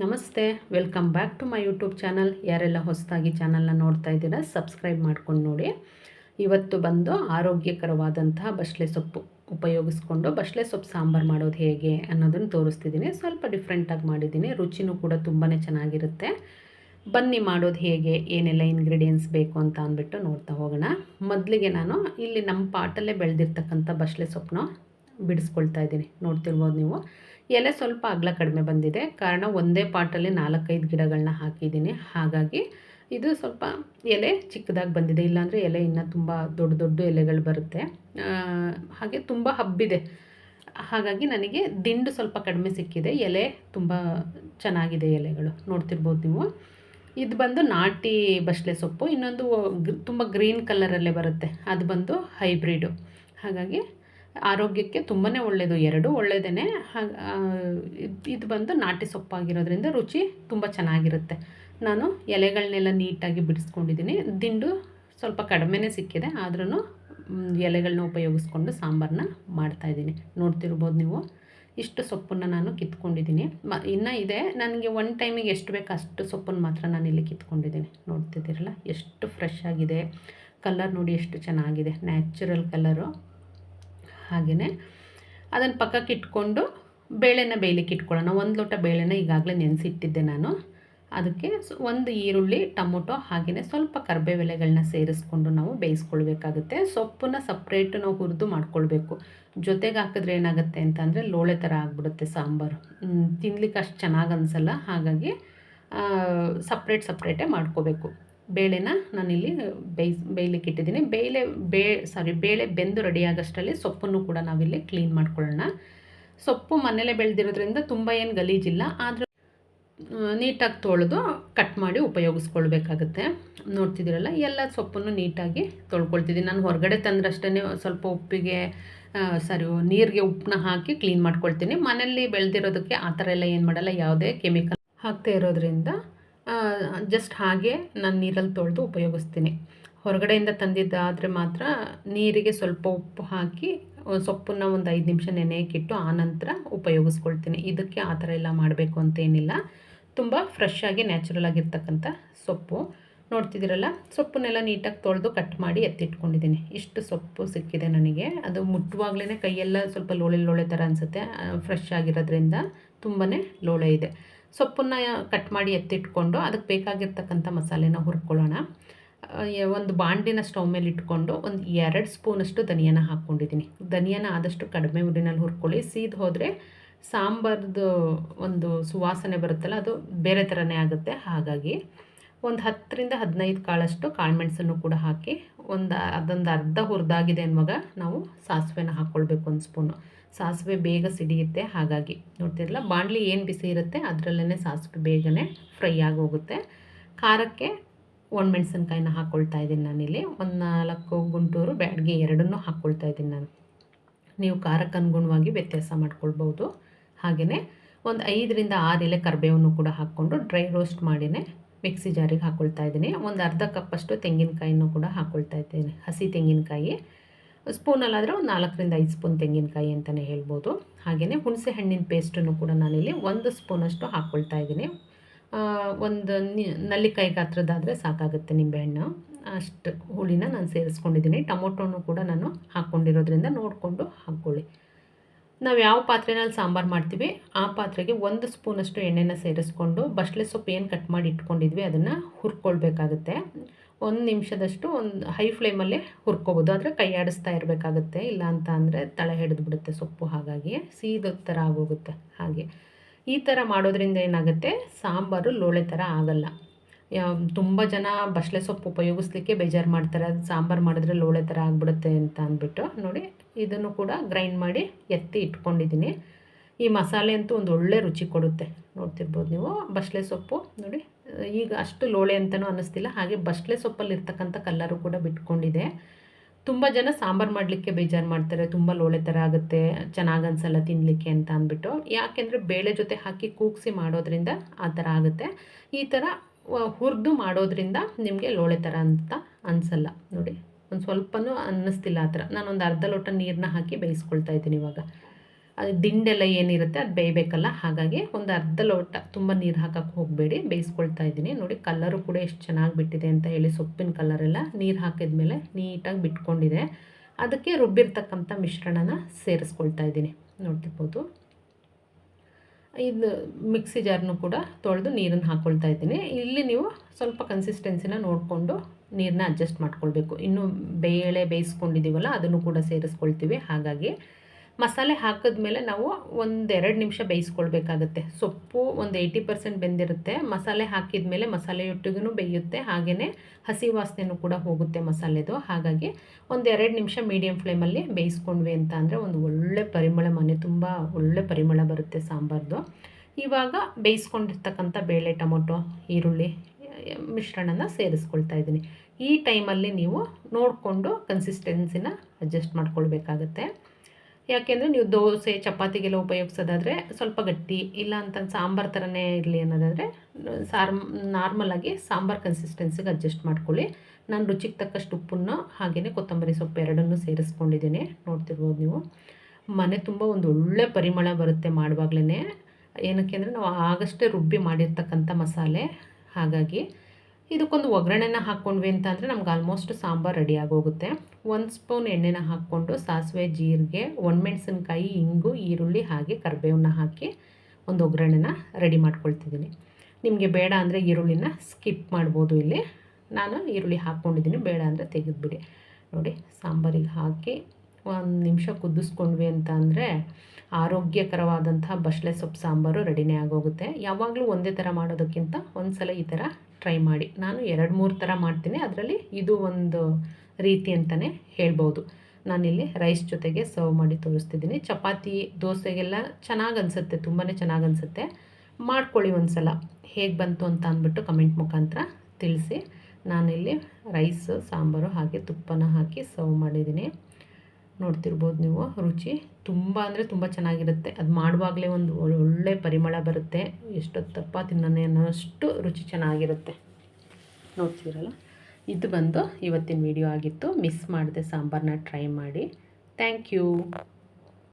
ನಮಸ್ತೆ, welcome back to my YouTube channel. ಯಾರೆಲ್ಲ ಹೊಸದಾಗಿ ಚಾನಲ್ನ ನೋಡ್ತಾ ಇದ್ದೀರಾ, ಸಬ್ಸ್ಕ್ರೈಬ್ ಮಾಡ್ಕೊಂಡು ನೋಡಿ. ಇವತ್ತು ಬಂದು ಆರೋಗ್ಯಕರವಾದಂತಹ ಬಸಳೆ ಸೊಪ್ಪು ಉಪಯೋಗಿಸ್ಕೊಂಡು ಬಸಳೆ ಸೊಪ್ಪು ಸಾಂಬಾರು ಮಾಡೋದು ಹೇಗೆ ಅನ್ನೋದನ್ನು ತೋರಿಸ್ತಿದ್ದೀನಿ. ಸ್ವಲ್ಪ ಡಿಫ್ರೆಂಟಾಗಿ ಮಾಡಿದ್ದೀನಿ. ರುಚಿನೂ ಕೂಡ ತುಂಬಾ ಚೆನ್ನಾಗಿರುತ್ತೆ. ಬನ್ನಿ ಮಾಡೋದು ಹೇಗೆ, ಏನೆಲ್ಲ ಇಂಗ್ರೀಡಿಯೆಂಟ್ಸ್ ಬೇಕು ಅಂತ ಅಂದ್ಬಿಟ್ಟು ನೋಡ್ತಾ ಹೋಗೋಣ. ಮೊದಲಿಗೆ ನಾನು ಇಲ್ಲಿ ನಮ್ಮ ಪಾಟಲ್ಲೇ ಬೆಳೆದಿರ್ತಕ್ಕಂಥ ಬಸಳೆ ಸೊಪ್ಪನ್ನ ಬಿಡಿಸ್ಕೊಳ್ತಾ ಇದ್ದೀನಿ. ನೋಡ್ತಿರ್ಬೋದು ನೀವು. ಎಲೆ ಸ್ವಲ್ಪ ಅಗಲ ಕಡಿಮೆ ಬಂದಿದೆ. ಕಾರಣ ಒಂದೇ ಪಾಟಲ್ಲಿ ನಾಲ್ಕೈದು ಗಿಡಗಳನ್ನ ಹಾಕಿದ್ದೀನಿ. ಹಾಗಾಗಿ ಇದು ಸ್ವಲ್ಪ ಎಲೆ ಚಿಕ್ಕದಾಗಿ ಬಂದಿದೆ. ಇಲ್ಲಾಂದರೆ ಎಲೆ ಇನ್ನೂ ತುಂಬ ದೊಡ್ಡ ದೊಡ್ಡ ಎಲೆಗಳು ಬರುತ್ತೆ. ಹಾಗೆ ತುಂಬ ಹಬ್ಬಿದೆ. ಹಾಗಾಗಿ ನನಗೆ ದಿಂಡು ಸ್ವಲ್ಪ ಕಡಿಮೆ ಸಿಕ್ಕಿದೆ. ಎಲೆ ತುಂಬ ಚೆನ್ನಾಗಿದೆ ಎಲೆಗಳು. ನೋಡ್ತಿರ್ಬೋದು ನೀವು. ಇದು ಬಂದು ನಾಟಿ ಬಸಳೆ ಸೊಪ್ಪು. ಇನ್ನೊಂದು ತುಂಬ ಗ್ರೀನ್ ಕಲರಲ್ಲೇ ಬರುತ್ತೆ. ಅದು ಬಂದು ಹೈಬ್ರಿಡು. ಹಾಗಾಗಿ ಆರೋಗ್ಯಕ್ಕೆ ತುಂಬಾ ಒಳ್ಳೆಯದು ಎರಡು ಒಳ್ಳೆಯದೇ ಇದು ಬಂದು ನಾಟಿ ಸೊಪ್ಪಾಗಿರೋದ್ರಿಂದ ರುಚಿ ತುಂಬ ಚೆನ್ನಾಗಿರುತ್ತೆ. ನಾನು ಎಲೆಗಳನ್ನೆಲ್ಲ ನೀಟಾಗಿ ಬಿಡಿಸ್ಕೊಂಡಿದ್ದೀನಿ. ದಿಂಡು ಸ್ವಲ್ಪ ಕಡಿಮೆನೇ ಸಿಕ್ಕಿದೆ ಆದ್ರೂ ಎಲೆಗಳನ್ನ ಉಪಯೋಗಿಸ್ಕೊಂಡು ಸಾಂಬಾರನ್ನ ಮಾಡ್ತಾಯಿದ್ದೀನಿ ನೋಡ್ತಿರ್ಬೋದು ನೀವು. ಇಷ್ಟು ಸೊಪ್ಪನ್ನು ನಾನು ಕಿತ್ಕೊಂಡಿದ್ದೀನಿ. ಮ, ಇನ್ನೂ ಇದೆ. ನನಗೆ ಒನ್ ಟೈಮಿಗೆ ಎಷ್ಟು ಬೇಕು ಅಷ್ಟು ಸೊಪ್ಪನ್ನು ಮಾತ್ರ ನಾನು ಇಲ್ಲಿ ಕಿತ್ಕೊಂಡಿದ್ದೀನಿ. ನೋಡ್ತಿದ್ದೀರಲ್ಲ? ಎಷ್ಟು ಫ್ರೆಶ್ ಆಗಿದೆ. ಕಲರ್ ನೋಡಿ ಎಷ್ಟು ಚೆನ್ನಾಗಿದೆ. ನ್ಯಾಚುರಲ್ ಕಲರು ಹಾಗೆಯೇ ಅದನ್ನು ಪಕ್ಕಕ್ಕೆ ಇಟ್ಕೊಂಡು ಬೇಳೆನ ಬೇಯಲಿಕ್ಕೆ ಇಟ್ಕೊಳ್ಳೋಣ. ಒಂದು ಲೋಟ ಬೇಳೆನ ಈಗಾಗಲೇ ನೆನೆಸಿಟ್ಟಿದ್ದೆ ನಾನು. ಅದಕ್ಕೆ ಒಂದು ಈರುಳ್ಳಿ, ಟೊಮೊಟೊ ಹಾಗೆಯೇ ಸ್ವಲ್ಪ ಕರ್ಬೇವೆಲೆಗಳನ್ನ ಸೇರಿಸ್ಕೊಂಡು ನಾವು ಬೇಯಿಸ್ಕೊಳ್ಬೇಕಾಗುತ್ತೆ. ಸೊಪ್ಪನ್ನ ಸಪ್ರೇಟು ನಾವು ಹುರಿದು ಮಾಡ್ಕೊಳ್ಬೇಕು. ಜೊತೆಗೆ ಹಾಕಿದ್ರೆ ಏನಾಗುತ್ತೆ ಅಂತಂದರೆ ಲೋಳೆ ಥರ ಆಗಿಬಿಡುತ್ತೆ ಸಾಂಬಾರು. ತಿನ್ಲಿಕ್ಕೆ ಅಷ್ಟು ಚೆನ್ನಾಗಿ ಅನಿಸಲ್ಲ. ಹಾಗಾಗಿ ಸಪ್ರೇಟ್ ಸಪ್ರೇಟೇ ಮಾಡ್ಕೋಬೇಕು. ಬೇಳೆನ ನಾನಿಲ್ಲಿ ಬೇಯ್ ಬೇಯಲಿಕ್ಕೆ ಇಟ್ಟಿದ್ದೀನಿ. ಬೇಳೆ, ಬೇ ಸಾರಿ ಬೇಳೆ ಬೆಂದು ರೆಡಿ ಆಗೋಷ್ಟರಲ್ಲಿ ಸೊಪ್ಪನ್ನು ಕೂಡ ನಾವಿಲ್ಲಿ ಕ್ಲೀನ್ ಮಾಡ್ಕೊಳ್ಳೋಣ. ಸೊಪ್ಪು ಮನೇಲೆ ಬೆಳೆದಿರೋದ್ರಿಂದ ತುಂಬ ಏನು ಗಲೀಜಿಲ್ಲ, ಆದರೆ ನೀಟಾಗಿ ತೊಳೆದು ಕಟ್ ಮಾಡಿ ಉಪಯೋಗಿಸ್ಕೊಳ್ಬೇಕಾಗುತ್ತೆ. ನೋಡ್ತಿದ್ದೀರಲ್ಲ, ಎಲ್ಲ ಸೊಪ್ಪನ್ನು ನೀಟಾಗಿ ತೊಳ್ಕೊಳ್ತಿದ್ದೀನಿ. ನಾನು ಹೊರಗಡೆ ತಂದ್ರಷ್ಟೇ ಸ್ವಲ್ಪ ಉಪ್ಪಿಗೆ ಸಾರಿ ನೀರಿಗೆ ಉಪ್ಪನ್ನ ಹಾಕಿ ಕ್ಲೀನ್ ಮಾಡ್ಕೊಳ್ತೀನಿ. ಮನೇಲಿ ಬೆಳೆದಿರೋದಕ್ಕೆ ಆ ಥರ ಎಲ್ಲ ಏನು ಮಾಡಲ್ಲ, ಯಾವುದೇ ಕೆಮಿಕಲ್ ಹಾಕ್ತಾ ಇರೋದ್ರಿಂದ ಜಸ್ಟ್ ಹಾಗೆ ನಾನು ನೀರಲ್ಲಿ ತೊಳೆದು ಉಪಯೋಗಿಸ್ತೀನಿ. ಹೊರಗಡೆಯಿಂದ ತಂದಿದ್ದಾದರೆ ಮಾತ್ರ ನೀರಿಗೆ ಸ್ವಲ್ಪ ಉಪ್ಪು ಹಾಕಿ ಸೊಪ್ಪನ್ನು ಒಂದು ಐದು ನಿಮಿಷ ನೆನೆಯಕ್ಕಿಟ್ಟು ಆನಂತರ ಉಪಯೋಗಿಸ್ಕೊಳ್ತೀನಿ. ಇದಕ್ಕೆ ಆ ಥರ ಎಲ್ಲ ಮಾಡಬೇಕು ಅಂತೇನಿಲ್ಲ ತುಂಬ ಫ್ರೆಶ್ ಆಗಿ ನ್ಯಾಚುರಲ್ ಆಗಿರ್ತಕ್ಕಂಥ ಸೊಪ್ಪು. ನೋಡ್ತಿದ್ದೀರಲ್ಲ, ಸೊಪ್ಪನ್ನೆಲ್ಲ ನೀಟಾಗಿ ತೊಳೆದು ಕಟ್ ಮಾಡಿ ಎತ್ತಿಟ್ಕೊಂಡಿದ್ದೀನಿ. ಇಷ್ಟು ಸೊಪ್ಪು ಸಿಕ್ಕಿದೆ ನನಗೆ. ಅದು ಮುಟ್ಟುವಾಗಲೇ ಕೈಯೆಲ್ಲ ಸ್ವಲ್ಪ ಲೋಳೆ ಲೋಳೆ ಥರ ಅನಿಸುತ್ತೆ. ಫ್ರೆಶ್ ಆಗಿರೋದ್ರಿಂದ ತುಂಬಾ ಲೋಳೆ ಇದೆ. ಸೊಪ್ಪನ್ನು ಕಟ್ ಮಾಡಿ ಎತ್ತಿಟ್ಕೊಂಡು ಅದಕ್ಕೆ ಬೇಕಾಗಿರ್ತಕ್ಕಂಥ ಮಸಾಲೆನ ಹುರ್ಕೊಳ್ಳೋಣ. ಒಂದು ಬಾಂಡಿನ ಸ್ಟವ್ ಮೇಲೆ ಇಟ್ಕೊಂಡು ಒಂದು ಎರಡು ಸ್ಪೂನಷ್ಟು ಧನಿಯಾನ ಹಾಕ್ಕೊಂಡಿದ್ದೀನಿ. ಧನಿಯಾನ ಆದಷ್ಟು ಕಡಿಮೆ ಉರಿನಲ್ಲಿ ಹುರ್ಕೊಳ್ಳಿ. ಸೀದ್ ಹೋದರೆ ಸಾಂಬಾರ್ದು ಒಂದು ಸುವಾಸನೆ ಬರುತ್ತಲ್ಲ, ಅದು ಬೇರೆ ಥರನೇ ಆಗುತ್ತೆ. ಹಾಗಾಗಿ ಒಂದು ಹತ್ತರಿಂದ ಹದಿನೈದು ಕಾಳಷ್ಟು ಕಾಳುಮೆಣಸನ್ನು ಕೂಡ ಹಾಕಿ ಒಂದು ಅದೊಂದು ಅರ್ಧ ಹುರಿದಾಗಿದೆ ಅನ್ನುವಾಗ ನಾವು ಸಾಸಿವೆನ ಹಾಕ್ಕೊಳ್ಬೇಕು ಒಂದು ಸ್ಪೂನು ಸಾಸಿವೆ ಬೇಗ ಸಿಡಿಯುತ್ತೆ, ಹಾಗಾಗಿ. ನೋಡ್ತಿರಲ್ಲ ಬಾಣಲಿ ಏನು ಬಿಸಿ ಇರುತ್ತೆ ಅದರಲ್ಲೇ ಸಾಸಿವೆ ಬೇಗನೆ ಫ್ರೈ ಆಗೋಗುತ್ತೆ ಖಾರಕ್ಕೆ ಒಣಮೆಣ್ಸಿನ್ಕಾಯಿನ ಹಾಕ್ಕೊಳ್ತಾ ಇದ್ದೀನಿ ನಾನಿಲ್ಲಿ. ಒಂದು ನಾಲ್ಕು ಗುಂಟೂರು ಬ್ಯಾಡ್ಗೆ ಎರಡನ್ನೂ ಹಾಕ್ಕೊಳ್ತಾ ಇದ್ದೀನಿ ನಾನು. ನೀವು ಖಾರಕ್ಕೆ ಅನುಗುಣವಾಗಿ ವ್ಯತ್ಯಾಸ ಮಾಡ್ಕೊಳ್ಬೋದು ಹಾಗೆಯೇ ಒಂದು ಐದರಿಂದ ಆರು ಎಲೆ ಕರಿಬೇವನ್ನು ಕೂಡ ಹಾಕ್ಕೊಂಡು ಡ್ರೈ ರೋಸ್ಟ್ ಮಾಡಿನೇ ಮಿಕ್ಸಿ ಜಾರಿಗೆ ಹಾಕ್ಕೊಳ್ತಾ ಇದ್ದೀನಿ. ಒಂದು ಅರ್ಧ ಕಪ್ಪಷ್ಟು ತೆಂಗಿನಕಾಯಿನೂ ಕೂಡ ಹಾಕ್ಕೊಳ್ತಾ ಇದ್ದೀನಿ. ಹಸಿ ತೆಂಗಿನಕಾಯಿ. ಸ್ಪೂನಲ್ಲಾದರೆ ಒಂದು ನಾಲ್ಕರಿಂದ ಐದು ಸ್ಪೂನ್ ತೆಂಗಿನಕಾಯಿ ಅಂತಲೇ ಹೇಳ್ಬೋದು. ಹಾಗೆಯೇ ಹುಣಸೆ ಹಣ್ಣಿನ ಪೇಸ್ಟನ್ನು ಕೂಡ ನಾನಿಲ್ಲಿ ಒಂದು ಸ್ಪೂನಷ್ಟು ಹಾಕ್ಕೊಳ್ತಾ ಇದ್ದೀನಿ. ಒಂದು ನಲ್ಲಿಕಾಯಿ ಗಾತ್ರದಾದರೆ ಸಾಕಾಗುತ್ತೆ ನಿಂಬೆಹಣ್ಣು ಅಷ್ಟು ಹುಳಿನ ನಾನು ಸೇರಿಸ್ಕೊಂಡಿದ್ದೀನಿ. ಟೊಮೊಟೊನು ಕೂಡ ನಾನು ಹಾಕ್ಕೊಂಡಿರೋದ್ರಿಂದ ನೋಡಿಕೊಂಡು ಹಾಕ್ಕೊಳ್ಳಿ. ನಾವು ಯಾವ ಪಾತ್ರೆನಲ್ಲಿ ಸಾಂಬಾರು ಮಾಡ್ತೀವಿ, ಆ ಪಾತ್ರೆಗೆ ಒಂದು ಸ್ಪೂನಷ್ಟು ಎಣ್ಣೆನ ಸೇರಿಸ್ಕೊಂಡು ಬಸಳೆ ಸೊಪ್ಪು ಏನು ಕಟ್ ಮಾಡಿ ಇಟ್ಕೊಂಡಿದ್ವಿ ಅದನ್ನು ಹುರ್ಕೊಳ್ಬೇಕಾಗುತ್ತೆ. ಒಂದು ನಿಮಿಷದಷ್ಟು ಒಂದು ಹೈ ಫ್ಲೇಮಲ್ಲೇ ಹುರ್ಕೋಬೋದು, ಆದರೆ ಕೈ ಆಡಿಸ್ತಾ ಇರಬೇಕಾಗುತ್ತೆ, ಇಲ್ಲ ಅಂತ ಅಂದರೆ ತಳೆ ಹಿಡಿದು ಬಿಡುತ್ತೆ ಸೊಪ್ಪು ಹಾಗಾಗಿ, ಸೀದ ಥರ ಆಗೋಗುತ್ತೆ ಹಾಗೆ. ಈ ಥರ ಮಾಡೋದ್ರಿಂದ ಏನಾಗುತ್ತೆ, ಸಾಂಬಾರು ಲೋಳೆ ಥರ ಆಗಲ್ಲ. ತುಂಬ ಜನ ಬಸಳೆ ಸೊಪ್ಪು ಉಪಯೋಗಿಸ್ಲಿಕ್ಕೆ ಬೇಜಾರು ಮಾಡ್ತಾರೆ. ಅದು ಸಾಂಬಾರು ಮಾಡಿದ್ರೆ ಲೋಳೆ ಥರ ಆಗಿಬಿಡುತ್ತೆ ಅಂತ ಅಂದ್ಬಿಟ್ಟು ನೋಡಿ, ಇದನ್ನು ಕೂಡ ಗ್ರೈಂಡ್ ಮಾಡಿ ಎತ್ತಿ ಇಟ್ಕೊಂಡಿದ್ದೀನಿ. ಈ ಮಸಾಲೆ ಅಂತೂ ಒಂದು ಒಳ್ಳೆ ರುಚಿ ಕೊಡುತ್ತೆ. ನೋಡ್ತಿರ್ಬೋದು ನೀವು ಬಸಳೆ ಸೊಪ್ಪು. ನೋಡಿ, ಈಗ ಅಷ್ಟು ಲೋಳೆ ಅಂತಲೂ ಅನ್ನಿಸ್ತಿಲ್ಲ ಹಾಗೆ ಬಸಳೆ ಸೊಪ್ಪಲ್ಲಿ ಇರ್ತಕ್ಕಂಥ ಕಲ್ಲರು ಕೂಡ ಬಿಟ್ಕೊಂಡಿದೆ. ತುಂಬ ಜನ ಸಾಂಬಾರು ಮಾಡಲಿಕ್ಕೆ ಬೇಜಾರು ಮಾಡ್ತಾರೆ. ತುಂಬ ಲೋಳೆ ಥರ ಆಗುತ್ತೆ, ಚೆನ್ನಾಗಿ ಅನ್ಸಲ್ಲ ತಿನ್ನಲಿಕ್ಕೆ ಅಂತ ಅಂದ್ಬಿಟ್ಟು. ಯಾಕೆಂದರೆ ಬೇಳೆ ಜೊತೆ ಹಾಕಿ ಕೂಗಿಸಿ ಮಾಡೋದ್ರಿಂದ ಆ ಥರ ಆಗುತ್ತೆ. ಈ ಥರ ಹುರಿದು ಮಾಡೋದ್ರಿಂದ ನಿಮಗೆ ಲೋಳೆ ಥರ ಅಂತ ಅನಿಸಲ್ಲ. ನೋಡಿ, ಒಂದು ಸ್ವಲ್ಪನೂ ಅನ್ನಿಸ್ತಿಲ್ಲ ಆ ಥರ. ನಾನೊಂದು ಅರ್ಧ ಲೋಟ ನೀರನ್ನ ಹಾಕಿ ಬೇಯಿಸ್ಕೊಳ್ತಾ ಇದ್ದೀನಿ ಇವಾಗ. ಅದು ದಿಂಡೆಲ್ಲ ಏನಿರುತ್ತೆ ಅದು ಬೇಯಬೇಕಲ್ಲ, ಹಾಗಾಗಿ ಒಂದು ಅರ್ಧ ಲೋಟ ತುಂಬ ನೀರು ಹಾಕಕ್ಕೆ ಹೋಗಬೇಡಿ, ಬೇಯಿಸ್ಕೊಳ್ತಾ ಇದ್ದೀನಿ. ನೋಡಿ, ಕಲರು ಕೂಡ ಎಷ್ಟು ಚೆನ್ನಾಗಿ ಬಿಟ್ಟಿದೆ ಅಂತ ಹೇಳಿ ಸೊಪ್ಪಿನ ಕಲರೆಲ್ಲ ನೀರು ಹಾಕಿದ್ಮೇಲೆ ನೀಟಾಗಿ ಬಿಟ್ಕೊಂಡಿದೆ. ಅದಕ್ಕೆ ರುಬ್ಬಿರ್ತಕ್ಕಂಥ ಮಿಶ್ರಣನ ಸೇರಿಸ್ಕೊಳ್ತಾ ಇದ್ದೀನಿ. ನೋಡ್ತಿರ್ಬೋದು. ಇದು ಮಿಕ್ಸಿ ಜಾರ್ನು ಕೂಡ ತೊಳೆದು ನೀರನ್ನು ಹಾಕ್ಕೊಳ್ತಾ ಇದ್ದೀನಿ. ಇಲ್ಲಿ ನೀವು ಸ್ವಲ್ಪ ಕನ್ಸಿಸ್ಟೆನ್ಸಿನ ನೋಡಿಕೊಂಡು ನೀರನ್ನ ಅಡ್ಜಸ್ಟ್ ಮಾಡ್ಕೊಳ್ಬೇಕು. ಇನ್ನು ಬೇಳೆ ಬೇಯಿಸ್ಕೊಂಡಿದ್ದೀವಲ್ಲ, ಅದನ್ನು ಕೂಡ ಸೇರಿಸ್ಕೊಳ್ತೀವಿ. ಹಾಗಾಗಿ ಮಸಾಲೆ ಹಾಕಿದ್ಮೇಲೆ ನಾವು ಒಂದೆರಡು ನಿಮಿಷ ಬೇಯಿಸ್ಕೊಳ್ಬೇಕಾಗತ್ತೆ. ಸೊಪ್ಪು ಒಂದು ಏಯ್ಟಿ ಪರ್ಸೆಂಟ್ ಬೆಂದಿರುತ್ತೆ. ಮಸಾಲೆ ಹಾಕಿದ ಮೇಲೆ ಮಸಾಲೆಯೊಟ್ಟಿಗೂ ಬೇಯುತ್ತೆ. ಹಾಗೆಯೇ ಹಸಿ ವಾಸನೆಯೂ ಕೂಡ ಹೋಗುತ್ತೆ ಮಸಾಲೆದು. ಹಾಗಾಗಿ ಒಂದೆರಡು ನಿಮಿಷ ಮೀಡಿಯಮ್ ಫ್ಲೇಮಲ್ಲಿ ಬೇಯಿಸ್ಕೊಂಡ್ವಿ ಅಂತ ಅಂದರೆ ಒಂದು ಒಳ್ಳೆ ಪರಿಮಳ, ಮನೆ ತುಂಬ ಒಳ್ಳೆ ಪರಿಮಳ ಬರುತ್ತೆ ಸಾಂಬಾರ್ದು. ಇವಾಗ ಬೇಯಿಸ್ಕೊಂಡಿರ್ತಕ್ಕಂಥ ಬೇಳೆ, ಟೊಮೊಟೊ, ಈರುಳ್ಳಿ, ಮಿಶ್ರಣನ ಸೇರಿಸ್ಕೊಳ್ತಾ ಇದ್ದೀನಿ. ಈ ಟೈಮಲ್ಲಿ ನೀವು ನೋಡಿಕೊಂಡು ಕನ್ಸಿಸ್ಟೆನ್ಸಿನ ಅಡ್ಜಸ್ಟ್ ಮಾಡ್ಕೊಳ್ಬೇಕಾಗತ್ತೆ. ಯಾಕೆಂದರೆ ನೀವು ದೋಸೆ, ಚಪಾತಿಗೆಲ್ಲ ಉಪಯೋಗಿಸೋದಾದರೆ ಸ್ವಲ್ಪ ಗಟ್ಟಿ, ಇಲ್ಲ ಅಂತ ಸಾಂಬಾರು ಥರನೇ ಇರಲಿ ಅನ್ನೋದಾದರೆ, ಸಾರ್ ನಾರ್ಮಲಾಗಿ ಸಾಂಬಾರು ಕನ್ಸಿಸ್ಟೆನ್ಸಿಗೆ ಅಡ್ಜಸ್ಟ್ ಮಾಡ್ಕೊಳ್ಳಿ. ನಾನು ರುಚಿಗೆ ತಕ್ಕಷ್ಟು ಉಪ್ಪನ್ನು ಹಾಗೇ ಕೊತ್ತಂಬರಿ ಸೊಪ್ಪು ಎರಡನ್ನೂ ಸೇರಿಸ್ಕೊಂಡಿದ್ದೀನಿ. ನೋಡ್ತಿರ್ಬೋದು ನೀವು. ಮನೆ ತುಂಬ ಒಂದು ಒಳ್ಳೆ ಪರಿಮಳ ಬರುತ್ತೆ ಮಾಡುವಾಗಲೇ ಏನಕ್ಕೆ ಅಂದರೆ ನಾವು ಆಗಷ್ಟೇ ರುಬ್ಬಿ ಮಾಡಿರ್ತಕ್ಕಂಥ ಮಸಾಲೆ. ಹಾಗಾಗಿ ಇದಕ್ಕೊಂದು ಒಗ್ಗರಣೆನ ಹಾಕ್ಕೊಂಡ್ವಿ ಅಂತ ಅಂದರೆ ನಮ್ಗೆ ಆಲ್ಮೋಸ್ಟ್ ಸಾಂಬಾರು ರೆಡಿ ಆಗೋಗುತ್ತೆ. ಒಂದು ಸ್ಪೂನ್ ಎಣ್ಣೆನ ಹಾಕ್ಕೊಂಡು ಸಾಸಿವೆ, ಜೀರಿಗೆ, ಒಣಮೆಣಸಿನ್ಕಾಯಿ, ಇಂಗು, ಈರುಳ್ಳಿ ಹಾಗೆ ಕರಿಬೇವನ್ನ ಹಾಕಿ ಒಂದು ಒಗ್ಗರಣೆನ ರೆಡಿ ಮಾಡ್ಕೊಳ್ತಿದ್ದೀನಿ. ನಿಮಗೆ ಬೇಡ ಅಂದರೆ ಈರುಳ್ಳಿನ ಸ್ಕಿಪ್ ಮಾಡ್ಬೋದು ಇಲ್ಲಿ. ನಾನು ಈರುಳ್ಳಿ ಹಾಕ್ಕೊಂಡಿದ್ದೀನಿ, ಬೇಡ ಅಂದರೆ ತೆಗೆದುಬಿಡಿ. ನೋಡಿ, ಸಾಂಬಾರಿಗೆ ಹಾಕಿ ಒಂದು ನಿಮಿಷ ಕುದಿಸ್ಕೊಂಡ್ವಿ ಅಂತ ಅಂದರೆ ಆರೋಗ್ಯಕರವಾದಂತಹ ಬಸಳೆ ಸೊಪ್ಪು ಸಾಂಬಾರು ರೆಡಿನೇ ಆಗೋಗುತ್ತೆ. ಯಾವಾಗಲೂ ಒಂದೇ ಥರ ಮಾಡೋದಕ್ಕಿಂತ ಒಂದು ಸಲ ಈ ಥರ ಟ್ರೈ ಮಾಡಿ. ನಾನು ಎರಡು ಮೂರು ಥರ ಮಾಡ್ತೀನಿ. ಅದರಲ್ಲಿ ಇದು ಒಂದು ರೀತಿ ಅಂತಲೇ ಹೇಳ್ಬೋದು. ನಾನಿಲ್ಲಿ ರೈಸ್ ಜೊತೆಗೆ ಸರ್ವ್ ಮಾಡಿ ತೋರಿಸ್ತಿದ್ದೀನಿ. ಚಪಾತಿ, ದೋಸೆಗೆಲ್ಲ ಚೆನ್ನಾಗಿ ಅನಿಸುತ್ತೆ ತುಂಬಾ ಚೆನ್ನಾಗಿ ಅನಿಸುತ್ತೆ. ಮಾಡ್ಕೊಳ್ಳಿ ಒಂದು ಸಲ ಹೇಗೆ ಬಂತು ಅಂತ ಅಂದ್ಬಿಟ್ಟು ಕಮೆಂಟ್ ಮುಖಾಂತರ ತಿಳಿಸಿ. ನಾನಿಲ್ಲಿ ರೈಸ್, ಸಾಂಬಾರು ಹಾಗೆ ತುಪ್ಪನ ಹಾಕಿ ಸರ್ವ್ ಮಾಡಿದ್ದೀನಿ. ನೋಡ್ತಿರ್ಬೋದು ನೀವು, ರುಚಿ ತುಂಬ ಅಂದರೆ ತುಂಬ ಚೆನ್ನಾಗಿರುತ್ತೆ. ಅದು ಮಾಡುವಾಗಲೇ ಒಂದು ಒಳ್ಳೆ ಪರಿಮಳ ಬರುತ್ತೆ. ಎಷ್ಟೊತ್ತಪ್ಪ ತಿನ್ನೋಣ ಅನ್ನೋಷ್ಟು ರುಚಿ ಚೆನ್ನಾಗಿರುತ್ತೆ. ನೋಡ್ತಿರಲ್ಲ? ಇದು ಬಂದು ಇವತ್ತಿನ ವಿಡಿಯೋ ಆಗಿತ್ತು. ಮಿಸ್ ಮಾಡಿದೆ ಸಾಂಬಾರನ್ನ ಟ್ರೈ ಮಾಡಿ. Thank you